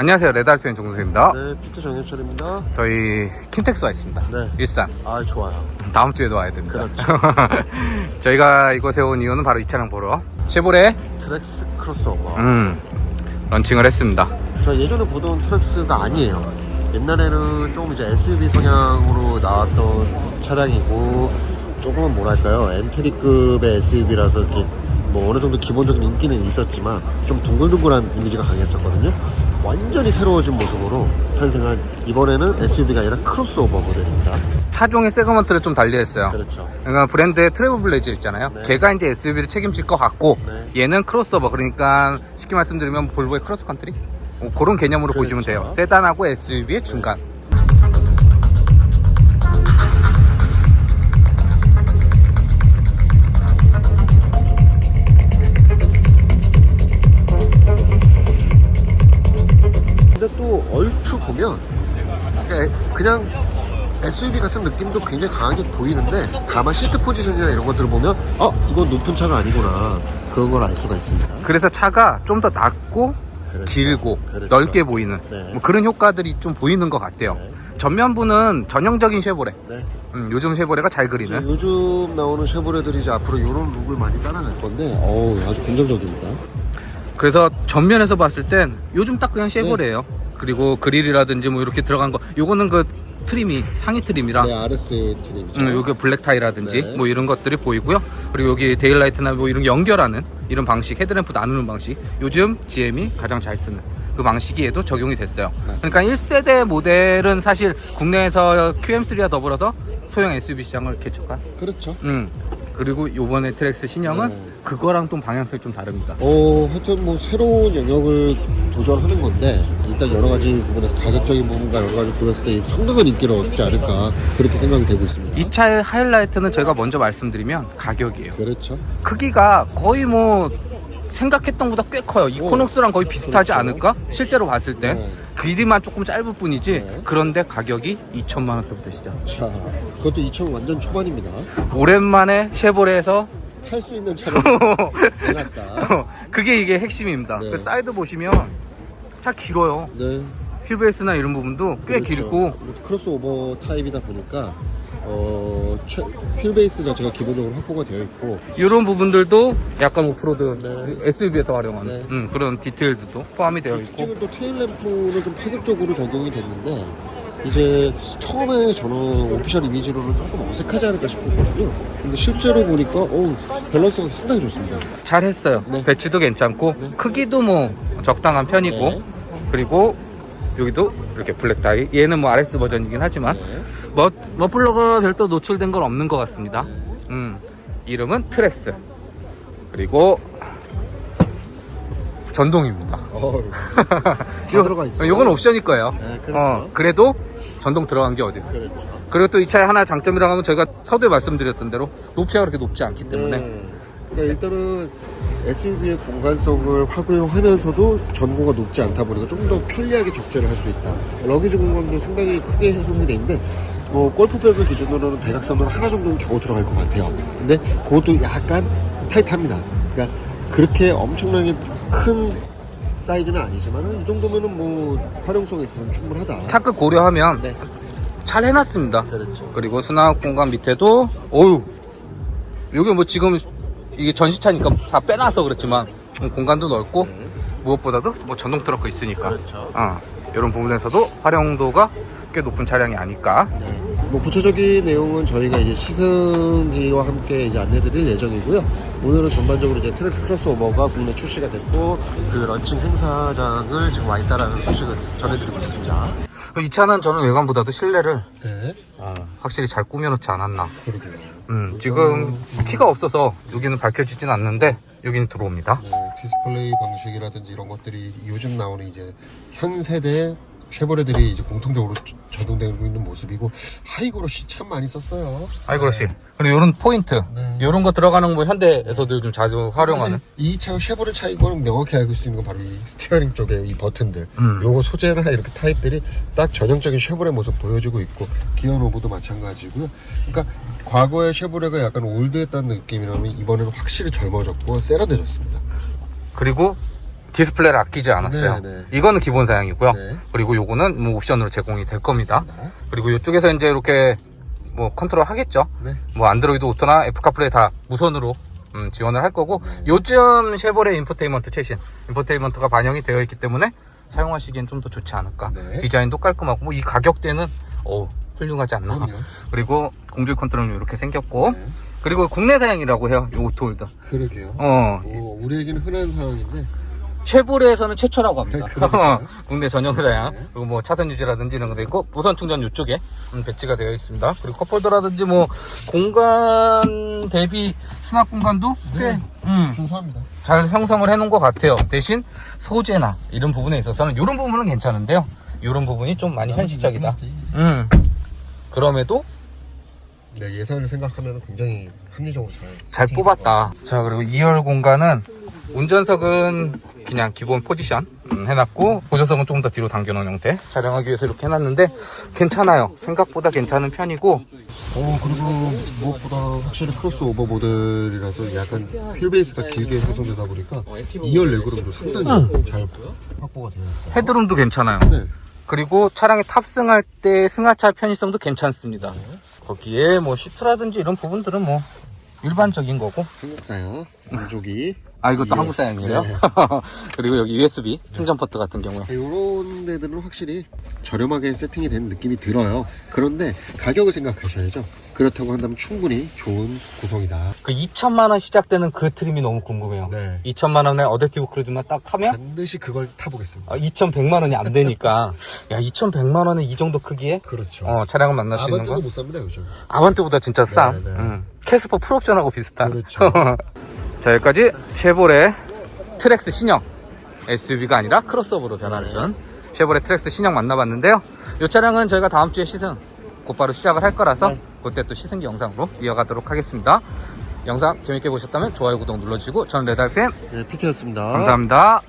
안녕하세요. 레달표현 정수입니다. 네, 피트 정현철입니다. 저희 킨텍스 와 있습니다. 네. 일산. 아, 좋아요. 다음 주에도 와야 됩니다. 그렇죠. 저희가 이곳에 온 이유는 바로 이 차량 보러 쉐보레 트랙스 크로스오버. 음, 런칭을 했습니다. 저 예전에 보던 트랙스가 아니에요. 옛날에는 조금 이제 SUV 성향으로 나왔던 차량이고, 조금은 뭐랄까요. 엔트리급의 SUV라서 이렇게 뭐 어느 정도 기본적인 인기는 있었지만, 좀 둥글둥글한 이미지가 강했었거든요. 완전히 새로워진 모습으로 탄생한 이번에는 SUV가 아니라 크로스오버 모델입니다. 차종의 세그먼트를 좀 달리했어요. 그렇죠. 그러니까 브랜드의 트래블 블레이즈 있잖아요. 네. 걔가 이제 SUV를 책임질 것 같고 네. 얘는 크로스오버 그러니까 쉽게 말씀드리면 볼보의 크로스컨트리 어, 그런 개념으로 보시면 그렇죠. 돼요. 세단하고 SUV의 중간. 근 그냥 SUV 같은 느낌도 굉장히 강하게 보이는데 다만 시트 포지션이나 이런 것들을 보면 어 이건 높은 차가 아니구나 그런 걸 알 수가 있습니다. 그래서 차가 좀 더 낮고 그렇죠. 길고 그렇죠. 넓게 보이는 네. 뭐 그런 효과들이 좀 보이는 것 같아요. 네. 전면부는 전형적인 쉐보레. 네. 음, 요즘 쉐보레가 잘 그리는. 요즘 나오는 쉐보레들이 이제 앞으로 이런 룩을 많이 따라갈 건데 어우 아주 긍정적입니다. 그래서 전면에서 봤을 땐 요즘 딱 그냥 네. 쉐보레예요. 그리고 그릴이라든지 뭐 이렇게 들어간 거. 요거는 그 트림이 상위 트림이라 네 RS 트림이죠. 음, 여기 블랙 타이라든지 네. 뭐 이런 것들이 보이고요. 그리고 여기 데일라이트나 뭐 이런 연결하는 이런 방식, 헤드램프 나누는 방식. 요즘 GM이 가장 잘 쓰는 그 방식이 얘도 적용이 됐어요. 맞습니다. 그러니까 1세대 모델은 사실 국내에서 QM3와 더불어서 소형 SUV 시장을 개척한. 그렇죠. 음. 그리고 요번에 트랙스 신형은 네. 그거랑 좀 방향성이 좀 다릅니다. 어, 하여튼 뭐 새로운 영역을 도전하는 건데 일단 여러 가지 부분에서 가격적인 부분과 여러 가지 고렸을 때 상당한 인기를 얻지 않을까 그렇게 생각이 되고 있습니다. 이 차의 하이라이트는 저희가 먼저 말씀드리면 가격이에요. 그렇죠. 크기가 거의 뭐 생각했던 것보다 꽤 커요. 이코녹스랑 거의 비슷하지 그렇죠. 않을까? 실제로 봤을 때. 네. 길이만 조금 짧을 뿐이지. 네. 그런데 가격이 2천만 원대부터 시작. 자, 그것도 2천 완전 초반입니다. 오랜만에 쉐보레에서 탈수 있는 차를 해놨다. 그게 이게 핵심입니다. 네. 그 사이드 보시면 차 길어요. 네. 휠베이스나 이런 부분도 꽤 그렇죠. 길고 크로스오버 타입이다 보니까 어, 최, 휠베이스 자체가 기본적으로 확보가 되어 있고 이런 부분들도 약간 오프로드 네. SUV에서 활용하는 네. 음, 그런 디테일들도 포함이 되어 있고 특징은 또 테일 램프는 좀 파격적으로 적용이 됐는데 이제 처음에 저는 오피셜 이미지로는 조금 어색하지 않을까 싶었거든요. 근데 실제로 보니까 어 밸런스가 상당히 좋습니다. 잘했어요. 네. 배치도 괜찮고 네. 크기도 뭐 적당한 편이고 네. 그리고 여기도 이렇게 블랙 타이. 얘는 뭐 RS 버전이긴 하지만 네. 머, 머플러가 별도 노출된 건 없는 것 같습니다. 네. 음, 이름은 트렉스. 그리고 전동입니다. 어, 다 들어가 있어요. 요건 옵션일 거예요. 네, 그렇죠. 어, 그래도 전동 들어간 게 어디? 그렇죠. 그리고 또 이 차의 하나 장점이라고 하면 저희가 서두에 말씀드렸던 대로 높이가 그렇게 높지 않기 때문에 네. 그러니까 일단은 SUV의 공간성을 활용하면서도 전고가 높지 않다 보니까 좀 더 편리하게 적재를 할 수 있다. 러기지 공간도 상당히 크게 형성이 돼 있는데 뭐 골프백을 기준으로는 대각선으로 하나 정도는 겨우 들어갈 것 같아요. 근데 그것도 약간 타이트합니다. 그러니까 그렇게 엄청나게 큰 사이즈는 아니지만은 이 정도면은 뭐 활용성에 있어서는 충분하다. 차급 고려하면 네. 잘 해놨습니다. 그렇죠. 그리고 수납 공간 밑에도 어유 여기 뭐 지금 이게 전시차니까 다 빼놔서 그렇지만 음, 공간도 넓고 무엇보다도 뭐 전동 트럭도 있으니까 그렇죠. 어, 이런 부분에서도 활용도가 꽤 높은 차량이 아닐까 네. 뭐 구체적인 내용은 저희가 이제 시승기와 함께 이제 안내드릴 예정이고요. 오늘은 전반적으로 이제 트랙스 크로스오버가 국내 출시가 됐고 그 런칭 행사장을 지금 와 있다라는 소식을 전해드리고 있습니다. 이 차는 저는 외관보다도 실내를 네, 어, 확실히 잘 꾸며놓지 않았나 그러게요. 음, 지금 키가 없어서 여기는 밝혀지진 않는데 여기는 들어옵니다 네, 디스플레이 방식이라든지 이런 것들이 요즘 나오는 이제 현 세대 쉐보레들이 이제 공통적으로 저- 적용되고 있는 모습이고 하이그로시 참 많이 썼어요. 아이 그렇지 그리고 이런 포인트 네. 이런 거 들어가는 뭐 현대에서도 요즘 자주 활용하는 이 차 쉐보레 차인 거는 명확히 알고 수 있는 건 바로 이 스티어링 쪽에 이 버튼들. 음. 요거 소재나 이렇게 타입들이 딱 전형적인 쉐보레 모습 보여주고 있고 기어 노브도 마찬가지고요. 그러니까 과거의 쉐보레가 약간 올드했다는 느낌이라면 이번에는 확실히 젊어졌고 세련돼졌습니다. 그리고 디스플레이를 아끼지 않았어요. 네, 네. 이거는 기본 사양이고요. 네. 그리고 요거는 뭐 옵션으로 제공이 될 겁니다. 맞습니다. 그리고 이쪽에서 이제 이렇게 뭐 컨트롤 하겠죠. 네. 뭐 안드로이드 오토나 애플 카플레이 다 무선으로 음, 지원을 할 거고 네. 요즘 쉐보레 인포테인먼트 최신 인포테인먼트가 반영이 되어 있기 때문에 사용하시기엔 좀 더 좋지 않을까. 네. 디자인도 깔끔하고 뭐 이 가격대는 어 훌륭하지 않나. 그럼요. 그리고 공조기 컨트롤은 이렇게 생겼고 네. 그리고 국내 사양이라고 해요. 이 오토홀더. 그러게요. 어뭐 우리에게는 흔한 상황인데 쉐보레에서는 최초라고 합니다. 네, 그러니까요. 국내 전용 사양. 네. 그리고 뭐 차선 유지라든지 이런 것도 있고 무선 충전 이쪽에 음, 배치가 되어 있습니다. 그리고 컵홀더라든지 뭐 공간 대비 수납 공간도 꽤 네. 음, 준수합니다. 잘 형성을 해놓은 것 같아요. 대신 소재나 이런 부분에 있어서는 이런 부분은 괜찮은데요. 이런 부분이 좀 많이 현실적이다. 음. 그럼에도 네, 예산을 생각하면 굉장히 합리적으로 잘 잘 뽑았다. 자, 그리고 2열 공간은 운전석은 그냥 기본 포지션 음, 해놨고 보조석은 조금 더 뒤로 당겨놓은 형태 촬영하기 위해서 이렇게 해놨는데 괜찮아요. 생각보다 괜찮은 편이고 어 그리고 무엇보다 확실히 크로스오버 모델이라서 약간 휠베이스가 길게 형성되다 보니까 2열 레그룸도 상당히 잘 확보가 되어 있어요. 헤드룸도 괜찮아요. 네. 그리고 차량에 탑승할 때 승하차 편의성도 괜찮습니다. 거기에 뭐 시트라든지 이런 부분들은 뭐 일반적인 거고 한국사야 만족이 아 이것도 예. 한국 사양이에요. 네. 그리고 여기 USB 충전 포트 같은 경우에 이런 데들은 확실히 저렴하게 세팅이 된 느낌이 들어요. 그런데 가격을 생각하셔야죠. 그렇다고 한다면 충분히 좋은 구성이다. 그 2천만 원 시작되는 그 트림이 너무 궁금해요. 네. 2천만 원에 어댑티브 크루즈만 딱 하면 반드시 그걸 타보겠습니다. 아, 2,100만 원이 안 되니까 야 2,100만 원에 이 정도 크기에 그렇죠. 어, 차량을 만날 수 있는 아반떼도 건 못 삽니다 요즘. 아반떼보다 진짜 싸. 네, 네. 음. 캐스퍼 풀옵션하고 비슷한. 그렇죠. 자 여기까지 쉐보레 트랙스 신형 SUV가 아니라 크로스오버로 변화를 쉐보레 트랙스 신형 만나봤는데요. 이 차량은 저희가 다음 주에 시승 곧바로 시작을 할 거라서 네. 그때 또 시승기 영상으로 이어가도록 하겠습니다. 영상 재밌게 보셨다면 좋아요 구독 눌러주시고 저는 레달팸 네, 피트였습니다. 감사합니다.